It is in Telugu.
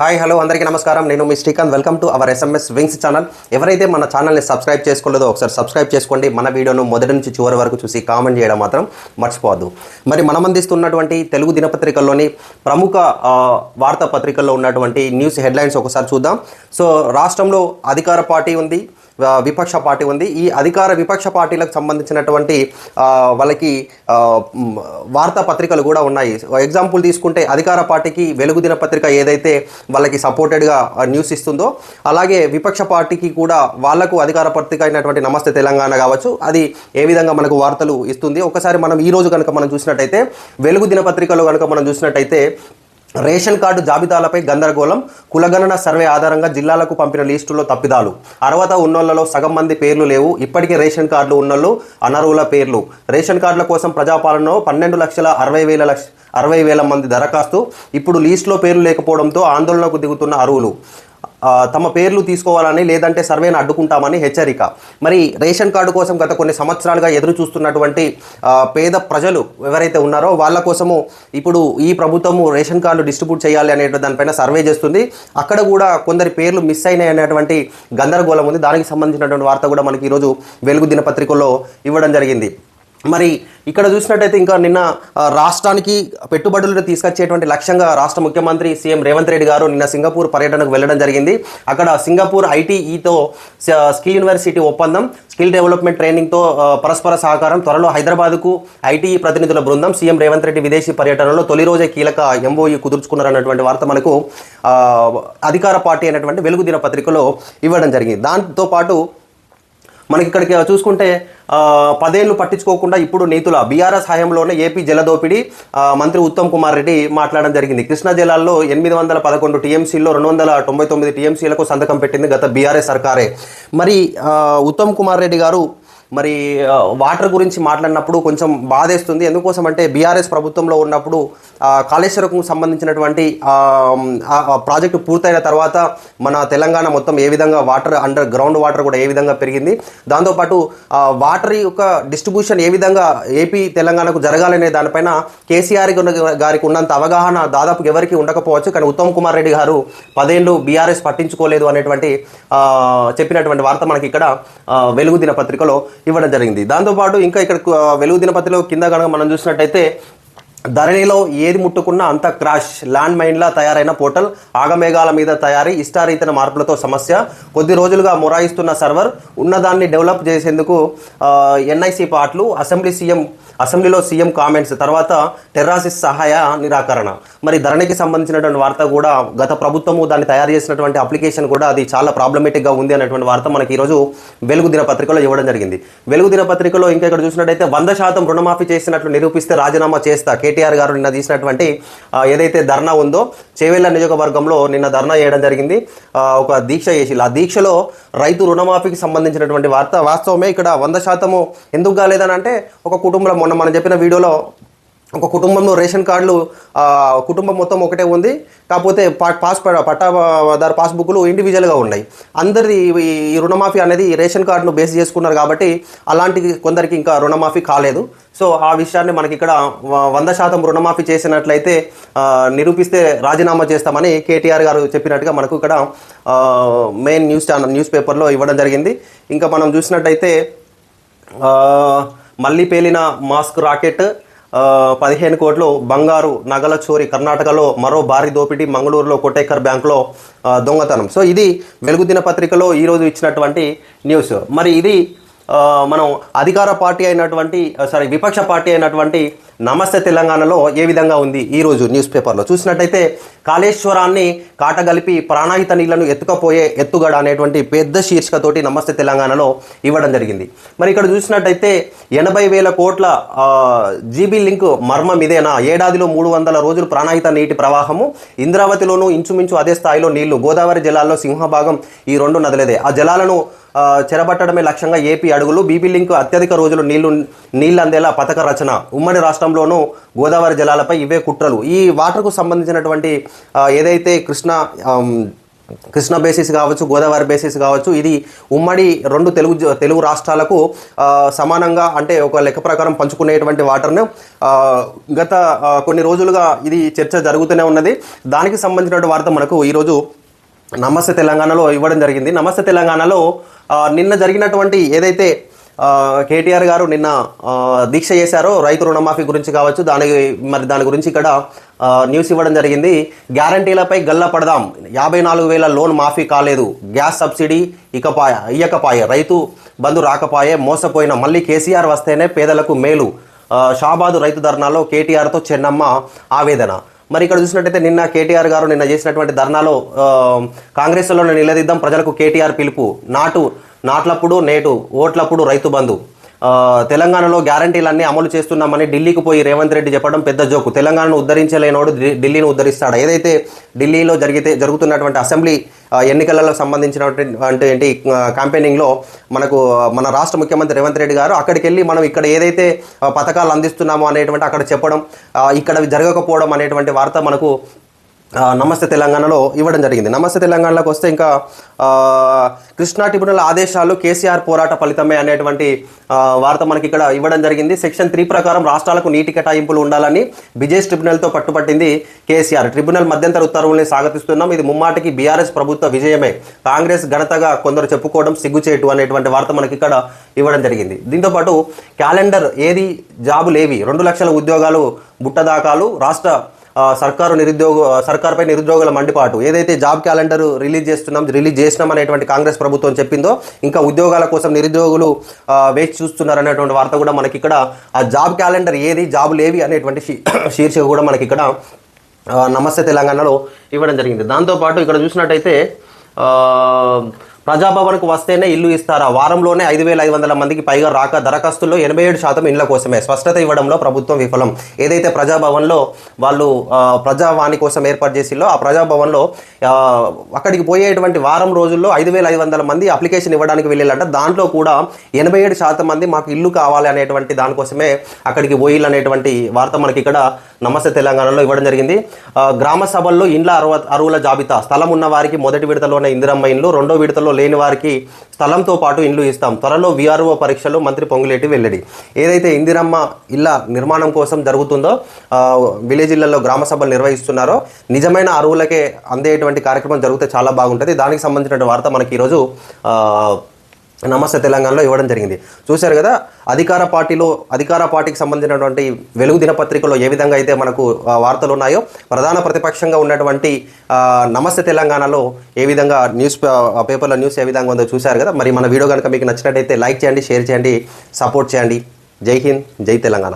హాయ్ హలో అందరికీ నమస్కారం. నేను మీ Srikanth. Welcome to our SMS wings channel. ఎవరైతే మన ఛానల్ని సబ్స్క్రైబ్ చేసుకోలేదో ఒకసారి సబ్స్క్రైబ్ చేసుకోండి. మన వీడియోను మొదటి నుంచి చివరి వరకు చూసి కామెంట్ చేయడం మాత్రం మర్చిపోవద్దు. మరి మనం అందిస్తున్నటువంటి తెలుగు దినపత్రికల్లోని ప్రముఖ వార్తాపత్రికల్లో ఉన్నటువంటి న్యూస్ హెడ్లైన్స్ ఒకసారి చూద్దాం. సో రాష్ట్రంలో అధికార పార్టీ ఉంది. విపక్ష పార్టీ ఉంది. ఈ అధికార విపక్ష పార్టీలకు సంబంధించినటువంటి వాళ్ళకి వార్తాపత్రికలు కూడా ఉన్నాయి. ఎగ్జాంపుల్ తీసుకుంటే అధికార పార్టీకి వెలుగు దినపత్రిక ఏదైతే వాళ్ళకి సపోర్టెడ్గా న్యూస్ ఇస్తుందో అలాగే విపక్ష పార్టీకి కూడా వాళ్ళకు అధికార పత్రిక అయినటువంటి నమస్తే తెలంగాణ కావచ్చు అది ఏ విధంగా మనకు వార్తలు ఇస్తుంది. ఒకసారి మనం ఈ రోజు కనుక మనం చూసినట్టయితే వెలుగు దినపత్రికలో కనుక మనం చూసినట్టయితే రేషన్ కార్డు జాబితాలపై గందరగోళం కులగణన సర్వే ఆధారంగా జిల్లాలకు పంపిన లిస్టులో తప్పిదాలు. అర్హత ఉన్నోళ్ళలో సగం మంది పేర్లు లేవు. ఇప్పటికే రేషన్ కార్డులు ఉన్నోళ్ళు అనర్హుల పేర్లు. రేషన్ కార్డుల కోసం ప్రజాపాలనలో పన్నెండు లక్షల అరవై వేల లక్ష అరవై వేల మంది దరఖాస్తు. ఇప్పుడు లిస్టులో పేర్లు లేకపోవడంతో ఆందోళనకు దిగుతున్న అర్హులు. తమ పేర్లు తీసుకోవాలని లేదంటే సర్వేను అడ్డుకుంటామని హెచ్చరిక. మరి రేషన్ కార్డు కోసం గత కొన్ని సంవత్సరాలుగా ఎదురు చూస్తున్నటువంటి పేద ప్రజలు ఎవరైతే ఉన్నారో వాళ్ళ కోసము ఇప్పుడు ఈ ప్రభుత్వము రేషన్ కార్డు డిస్ట్రిబ్యూట్ చేయాలి అనే దానిపైన సర్వే చేస్తుంది. అక్కడ కూడా కొందరి పేర్లు మిస్ అయినాయి అనేటువంటి గందరగోళం ఉంది. దానికి సంబంధించినటువంటి వార్త కూడా మనకి ఈరోజు వెలుగు దినపత్రికలో ఇవ్వడం జరిగింది. మరి ఇక్కడ చూసినట్టయితే ఇంకా నిన్న రాష్ట్రానికి పెట్టుబడులను తీసుకొచ్చేటువంటి లక్ష్యంగా రాష్ట్ర ముఖ్యమంత్రి సీఎం రేవంత్ రెడ్డి గారు నిన్న సింగపూర్ పర్యటనకు వెళ్ళడం జరిగింది. అక్కడ సింగపూర్ ఐటీఈతో స్కిల్ యూనివర్సిటీ ఒప్పందం స్కిల్ డెవలప్మెంట్ ట్రైనింగ్తో పరస్పర సహకారం త్వరలో హైదరాబాద్కు ఐటీఈ ప్రతినిధుల బృందం సీఎం రేవంత్ రెడ్డి విదేశీ పర్యటనలో తొలి రోజే కీలక ఎంఓఈ కుదుర్చుకున్నారన్నటువంటి వార్త మనకు అధికార పార్టీ అయినటువంటి వెలుగు దిన పత్రికలో ఇవ్వడం జరిగింది. దాంతోపాటు మనకి ఇక్కడికి చూసుకుంటే పదేళ్ళు పదేళ్ళు పట్టించుకోకుండా ఇప్పుడు నీతుల బీఆర్ఎస్ హయాంలోనే ఏపీ జలదోపిడి మంత్రి ఉత్తమ్ కుమార్ రెడ్డి మాట్లాడడం జరిగింది. కృష్ణా జిల్లాలో ఎనిమిది వందల పదకొండు టీఎంసీలో రెండు వందల తొంభై తొమ్మిది టీఎంసీలకు సంతకం పెట్టింది గత బీఆర్ఎస్ సర్కారే. మరి ఉత్తమ్ కుమార్ రెడ్డి గారు మరి వాటర్ గురించి మాట్లాడినప్పుడు కొంచెం బాధేస్తుంది. ఎందుకోసం అంటే బీఆర్ఎస్ ప్రభుత్వంలో ఉన్నప్పుడు ఆ, కాళేశ్వరంకు సంబంధించినటువంటి ప్రాజెక్టు పూర్తయిన తర్వాత మన తెలంగాణ మొత్తం ఏ విధంగా వాటర్ అండర్ గ్రౌండ్ వాటర్ కూడా ఏ విధంగా పెరిగింది. దాంతోపాటు వాటర్ యొక్క డిస్ట్రిబ్యూషన్ ఏ విధంగా ఏపీ తెలంగాణకు జరగాలనే దానిపైన కేసీఆర్ గారికి ఉన్నంత అవగాహన దాదాపు ఎవరికి ఉండకపోవచ్చు. కానీ ఉత్తమ్ కుమార్ రెడ్డి గారు పదేళ్ళు బీఆర్ఎస్ పట్టించుకోలేదు అనేటువంటి చెప్పినటువంటి వార్త మనకి ఇక్కడ వెలుగు దిన పత్రికలో ఇవ్వడం జరిగింది. దాంతోపాటు ఇంకా ఇక్కడ వెలుగు దినపతిలో కింద కనుక మనం చూసినట్టయితే ధరణిలో ఏది ముట్టుకున్నా అంత క్రాష్. ల్యాండ్ మైన్లా తయారైన పోర్టల్ ఆగమేఘాల మీద తయారీ ఇష్టారీతన మార్పులతో సమస్య. కొద్ది రోజులుగా మొరాయిస్తున్న సర్వర్ ఉన్నదాన్ని డెవలప్ చేసేందుకు ఎన్ఐసి పాటలు అసెంబ్లీ సీఎం అసెంబ్లీలో సీఎం కామెంట్స్ తర్వాత టెర్రాసిస్ సహాయ నిరాకరణ. మరి ధరణికి సంబంధించినటువంటి వార్త కూడా గత ప్రభుత్వము దాన్ని తయారు చేసినటువంటి అప్లికేషన్ కూడా అది చాలా ప్రాబ్లమేటిక్గా ఉంది అనేటువంటి వార్త మనకి ఈరోజు వెలుగు దినపత్రికలో ఇవ్వడం జరిగింది. వెలుగు దినపత్రికలో ఇంకా ఇక్కడ చూసినట్టయితే వంద శాతం రుణమాఫీ చేసినట్లు నిరూపిస్తే రాజీనామా చేస్తా కేటీఆర్ గారు నిన్న తీసినటువంటి ఏదైతే ధర్నా ఉందో చేవెళ్ళ నియోజకవర్గంలో నిన్న ధర్నా చేయడం జరిగింది. ఒక దీక్ష చేసి ఆ దీక్షలో రైతు రుణమాఫీకి సంబంధించినటువంటి వార్త వాస్తవమే. ఇక్కడ వంద శాతము ఎందుకు కాలేదని అంటే ఒక కుటుంబంలో మొన్న మనం చెప్పిన వీడియోలో ఒక కుటుంబంలో రేషన్ కార్డులు కుటుంబం మొత్తం ఒకటే ఉంది. కాకపోతే పాస్ ప- పట్టాదారు పాస్బుక్లు ఇండివిజువల్గా ఉన్నాయి. అందరి ఈ రుణమాఫీ అనేది రేషన్ కార్డును బేస్ చేసుకున్నారు కాబట్టి అలాంటి కొందరికి ఇంకా రుణమాఫీ కాలేదు. సో ఆ విషయాన్ని మనకి ఇక్కడ వంద శాతం రుణమాఫీ చేసినట్లయితే నిరూపిస్తే రాజీనామా చేస్తామని కేటీఆర్ గారు చెప్పినట్టుగా మనకు ఇక్కడ మెయిన్ న్యూస్ ఛానల్ న్యూస్ పేపర్లో ఇవ్వడం జరిగింది. ఇంకా మనం చూసినట్టయితే మళ్ళీ పేలిన మాస్క్ రాకెట్ పదిహేను కోట్లు బంగారు నగల చోరీ కర్ణాటకలో మరో భారీ దోపిడీ మంగళూరులో కోటేకర్ బ్యాంకులో దొంగతనం. సో ఇది వెలుగు దినపత్రికలో ఈరోజు ఇచ్చినటువంటి న్యూస్. మరి ఇది మనం అధికార పార్టీ అయినటువంటి సారీ విపక్ష పార్టీ అయినటువంటి నమస్తే తెలంగాణలో ఏ విధంగా ఉంది ఈరోజు న్యూస్ పేపర్లో? చూసినట్టయితే కాళేశ్వరాన్ని కాటగలిపి ప్రాణాహిత నీళ్ళను ఎత్తుకపోయే ఎత్తుగడ అనేటువంటి పెద్ద శీర్షికతోటి నమస్తే తెలంగాణలో ఇవ్వడం జరిగింది. మరి ఇక్కడ చూసినట్టయితే ఎనభై వేల కోట్ల జీబీ లింక్ మర్మం ఇదేనా? ఏడాదిలో మూడు వందల రోజులు ప్రాణాహిత నీటి ప్రవాహము. ఇంద్రావతిలోనూ ఇంచుమించు అదే స్థాయిలో నీళ్ళు. గోదావరి జలాల్లో సింహభాగం ఈ రెండు నదులదే. ఆ జలాలను చెరబట్టడమే లక్ష్యంగా ఏపీ అడుగులు. బీబీ లింక్ అత్యధిక రోజులు నీళ్ళు నీళ్ళు అందేలా పథక రచన. ఉమ్మడి రాష్ట్రం రాష్ట్రంలోనూ గోదావరి జలాలపై ఇవే కుట్రలు. ఈ వాటర్కు సంబంధించినటువంటి ఏదైతే కృష్ణ కృష్ణ బేసిస్ కావచ్చు గోదావరి బేసిస్ కావచ్చు ఇది ఉమ్మడి రెండు తెలుగు జ- తెలుగు రాష్ట్రాలకు సమానంగా అంటే ఒక లెక్క ప్రకారం పంచుకునేటువంటి వాటర్ను గత కొన్ని రోజులుగా ఇది చర్చ జరుగుతూనే ఉన్నది. దానికి సంబంధించిన వార్త మనకు ఈరోజు నమస్తే తెలంగాణలో ఇవ్వడం జరిగింది. నమస్తే తెలంగాణలో నిన్న జరిగినటువంటి ఏదైతే కేటీఆర్ గారు నిన్న దీక్ష చేశారు. రైతు రుణమాఫీ గురించి కావచ్చు దాని మరి దాని గురించి ఇక్కడ న్యూస్ ఇవ్వడం జరిగింది. గ్యారంటీలపై గల్లా పడదాం. యాభై నాలుగు వేల లోన్ మాఫీ కాలేదు. గ్యాస్ సబ్సిడీ ఇకపాయ ఇయ్యకపాయే. రైతు బంధు రాకపాయే. మోసపోయిన మళ్ళీ కేసీఆర్ వస్తేనే పేదలకు మేలు. షాబాదు రైతు ధర్నాలో కేటీఆర్తో చెన్నమ్మ ఆవేదన. మరి ఇక్కడ చూసినట్టయితే నిన్న కేటీఆర్ గారు నిన్న చేసినటువంటి ధర్నాలో కాంగ్రెస్లో నిలదీద్దాం. ప్రజలకు కేటీఆర్ పిలుపు. నాటు నాట్లప్పుడు నేటు ఓట్లప్పుడు రైతు బంధు. తెలంగాణలో గ్యారంటీలన్నీ అమలు చేస్తున్నామని ఢిల్లీకి పోయి రేవంత్ రెడ్డి చెప్పడం పెద్ద జోకు. తెలంగాణను ఉద్ధరించలేనోడు ఢిల్లీని ఉద్ధరిస్తాడు? ఏదైతే ఢిల్లీలో జరిగితే జరుగుతున్నటువంటి అసెంబ్లీ ఎన్నికలలో సంబంధించినటువంటి ఏంటి క్యాంపెయినింగ్లో మనకు మన రాష్ట్ర ముఖ్యమంత్రి రేవంత్ రెడ్డి గారు అక్కడికి వెళ్ళి మనం ఇక్కడ ఏదైతే పథకాలు అందిస్తున్నామో అనేటువంటి అక్కడ చెప్పడం ఇక్కడ జరగకపోవడం అనేటువంటి వార్త మనకు నమస్తే తెలంగాణలో ఇవ్వడం జరిగింది. నమస్తే తెలంగాణలోకి వస్తే ఇంకా కృష్ణా ట్రిబ్యునల్ ఆదేశాలు కేసీఆర్ పోరాట ఫలితమే అనేటువంటి వార్త మనకి ఇక్కడ ఇవ్వడం జరిగింది. సెక్షన్ త్రీ ప్రకారం రాష్ట్రాలకు నీటి కేటాయింపులు ఉండాలని బిజెస్ ట్రిబ్యునల్తో పట్టుపట్టింది కేసీఆర్. ట్రిబ్యునల్ మధ్యంతర ఉత్తర్వుల్ని స్వాగతిస్తున్నాం. ఇది ముమ్మాటికి బీఆర్ఎస్ ప్రభుత్వ విజయమే. కాంగ్రెస్ ఘనతగా కొందరు చెప్పుకోవడం సిగ్గుచేటు అనేటువంటి వార్త మనకి ఇక్కడ ఇవ్వడం జరిగింది. దీంతోపాటు క్యాలెండర్ ఏది జాబులేవి రెండు లక్షల ఉద్యోగాలు బుట్టదాకాలు రాష్ట్ర సర్కారు నిరుద్యోగ సర్కార్పై నిరుద్యోగుల మండిపాటు. ఏదైతే జాబ్ క్యాలెండర్ రిలీజ్ చేస్తున్నాం రిలీజ్ చేసినాం అనేటువంటి కాంగ్రెస్ ప్రభుత్వం చెప్పిందో ఇంకా ఉద్యోగాల కోసం నిరుద్యోగులు వేచి చూస్తున్నారు అనేటువంటి వార్త కూడా మనకి ఇక్కడ ఆ జాబ్ క్యాలెండర్ ఏది జాబులు ఏవి అనేటువంటి శీర్షిక కూడా మనకి ఇక్కడ నమస్తే తెలంగాణలో ఇవ్వడం జరిగింది. దాంతోపాటు ఇక్కడ చూసినట్టయితే ప్రజాభవన్కు వస్తేనే ఇల్లు ఇస్తారా? వారంలోనే ఐదు వేల ఐదు వందల మందికి పైగా రాక దరఖాస్తుల్లో ఎనభై ఏడు శాతం ఇళ్ళ కోసమే. స్పష్టత ఇవ్వడంలో ప్రభుత్వం విఫలం. ఏదైతే ప్రజాభవన్లో వాళ్ళు ప్రజావాణి కోసం ఏర్పాటు చేసిల్లో ఆ ప్రజాభవన్లో అక్కడికి పోయేటువంటి వారం రోజుల్లో ఐదు వేల ఐదు వందల మంది అప్లికేషన్ ఇవ్వడానికి వెళ్ళాలంట దాంట్లో కూడా ఎనభై ఏడు శాతం మంది మాకు ఇల్లు కావాలి అనేటువంటి దానికోసమే అక్కడికి పోయిల్ అనేటువంటి వార్త మనకి ఇక్కడ నమస్తే తెలంగాణలో ఇవ్వడం జరిగింది. గ్రామ సభల్లో ఇండ్ల అరువ అరువుల జాబితా. స్థలం ఉన్న వారికి మొదటి విడతలోనే ఇందిరమ్మ ఇండ్లు రెండో విడతలో లేని వారికి స్థలంతో పాటు ఇండ్లు ఇస్తాం. త్వరలో వీఆర్ఓ పరీక్షలు మంత్రి పొంగులేటి వెల్లడి. ఏదైతే ఇందిరమ్మ ఇళ్ళ నిర్మాణం కోసం జరుగుతుందో విలేజ్ ఇళ్ళలో గ్రామ సభలు నిర్వహిస్తున్నారో నిజమైన అరువులకే అందేటువంటి కార్యక్రమం జరిగితే చాలా బాగుంటుంది. దానికి సంబంధించిన వార్త మనకి ఈరోజు నమస్తే తెలంగాణలో ఇవ్వడం జరిగింది. చూశారు కదా అధికార పార్టీలో అధికార పార్టీకి సంబంధించినటువంటి వెలుగు దినపత్రికలో ఏ విధంగా అయితే మనకు వార్తలు ఉన్నాయో ప్రధాన ప్రతిపక్షంగా ఉన్నటువంటి నమస్తే తెలంగాణలో ఏ విధంగా న్యూస్ పే- పేపర్లో న్యూస్ ఏ విధంగా ఉందో చూశారు కదా. మరి మన వీడియో కనుక మీకు నచ్చినట్టయితే లైక్ చేయండి షేర్ చేయండి సపోర్ట్ చేయండి. జై హింద్ జై తెలంగాణ.